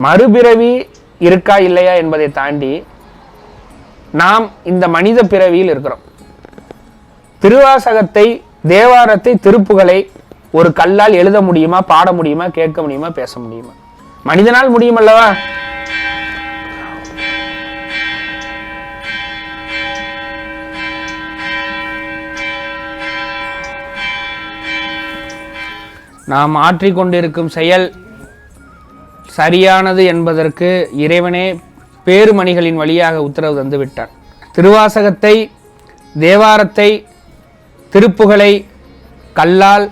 மறுபிறவி இருக்கா இல்லையா என்பதை தாண்டி நாம் இந்த மனித பிறவியில் இருக்கிறோம். திருவாசகத்தை தேவாரத்தை திருப்புகளை ஒரு கல்லால் எழுத முடியுமா பாட முடியுமா கேட்க முடியுமா பேச முடியுமா? மனிதனால் முடியும் அல்லவா? நாம் ஆற்றிக்கொண்டிருக்கும் செயல் சரியானது என்பதற்கு இறைவனே பேருமணிகளின் வழியாக உத்தரவு தந்துவிட்டார். திருவாசகத்தை தேவாரத்தை திருப்புகளை கல்லால்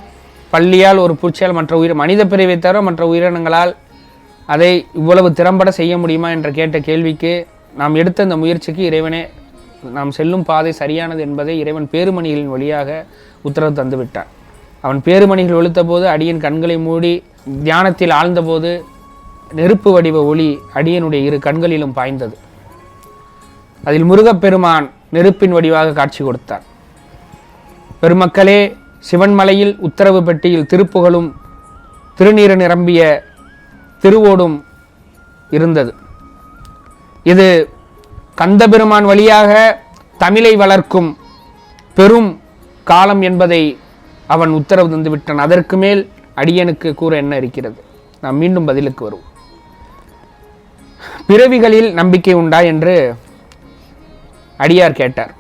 பள்ளியால் ஒரு பூச்சியால் மற்ற உயிர் மனித பிரிவை தவிர மற்ற உயிரினங்களால் அதை இவ்வளவு திறம்பட செய்ய முடியுமா என்று கேட்ட கேள்விக்கு நாம் எடுத்த இந்த முயற்சிக்கு இறைவனே நாம் செல்லும் பாதை சரியானது என்பதை இறைவன் பேருமணிகளின் வழியாக உத்தரவு தந்துவிட்டான் அவன் பேருமணிகள் ஒழுத்த போது அடியின் கண்களை மூடி தியானத்தில் ஆழ்ந்தபோது நெருப்பு வடிவ ஒளி அடியனுடைய இரு கண்களிலும் பாய்ந்தது. அதில் முருகப்பெருமான் நெருப்பின் வடிவாக காட்சி கொடுத்தார். பெருமக்களே சிவன்மலையில் உத்தரவு பெட்டியில் திருப்புகளும் திருநீறு நிரம்பிய திருவோடும் இருந்தது. இது கந்தபெருமான் வழியாக தமிழை வளர்க்கும் பெரும் காலம் என்பதை அவன் உத்தரவு தந்துவிட்டான். அதற்கு மேல் அடியனுக்கு கூற என்ன இருக்கிறது? நாம் மீண்டும் பதிலுக்கு வருவோம். பிறவிகளில் நம்பிக்கை உண்டா என்று அடியார் கேட்டார்.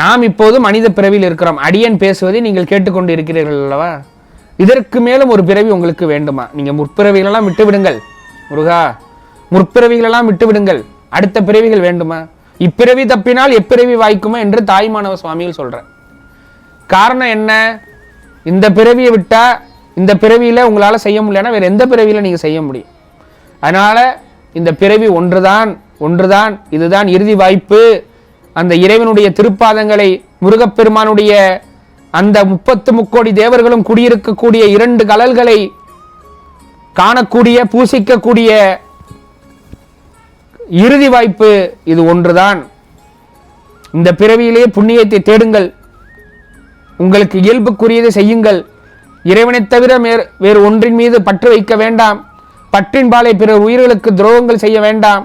நாம் இப்போது மனித பிறவியில் இருக்கிறோம். அடியன் பேசுவதை நீங்கள் கேட்டுக்கொண்டு இருக்கிறீர்கள் அல்லவா? இதற்கு மேலும் ஒரு பிறவி உங்களுக்கு வேண்டுமா? நீங்கள் முற்பிறவிகளெல்லாம் விட்டு விடுங்கள் முருகா முற்பிறவிகளெல்லாம் விட்டு விடுங்கள் அடுத்த பிறவிகள் வேண்டுமா? இப்பிறவி தப்பினால் எப்பிறவி வாய்க்குமா என்று தாய்மானவ சுவாமிகள் சொல்கிறார் காரணம் என்ன? இந்த பிறவியை விட்டால் இந்த பிறவியில் உங்களால் செய்ய முடியலன்னா வேறு எந்த பிறவியில் நீங்கள் செய்ய முடியும்? அதனால் இந்த பிறவி ஒன்றுதான் ஒன்றுதான் இதுதான் இறுதி வாய்ப்பு. அந்த இறைவனுடைய திருப்பாதங்களை முருகப்பெருமானுடைய அந்த முப்பத்து முக்கோடி தேவர்களும் குடியிருக்கக்கூடிய இரண்டு கலல்களை காணக்கூடிய பூசிக்கக்கூடிய இறுதி வாய்ப்பு இது ஒன்றுதான். இந்த பிறவியிலே புண்ணியத்தை தேடுங்கள். உங்களுக்கு இயல்புக்குரியதை செய்யுங்கள். இறைவனைத் தவிர வேறு ஒன்றின் மீது பற்று வைக்க வேண்டாம். பற்றின் பாலை பிறர் உயிர்களுக்கு துரோகங்கள் செய்ய வேண்டாம்.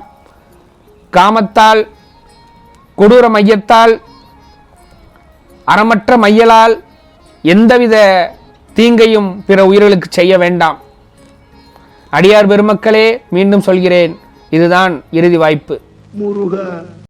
காமத்தால் கொடூர மையத்தால் அறமற்ற மையலால் எந்தவித தீங்கையும் பிற உயிர்களுக்கு செய்ய வேண்டாம். அடியார் பெருமக்களே மீண்டும் சொல்கிறேன் இதுதான் இறுதி வாய்ப்பு. முருகா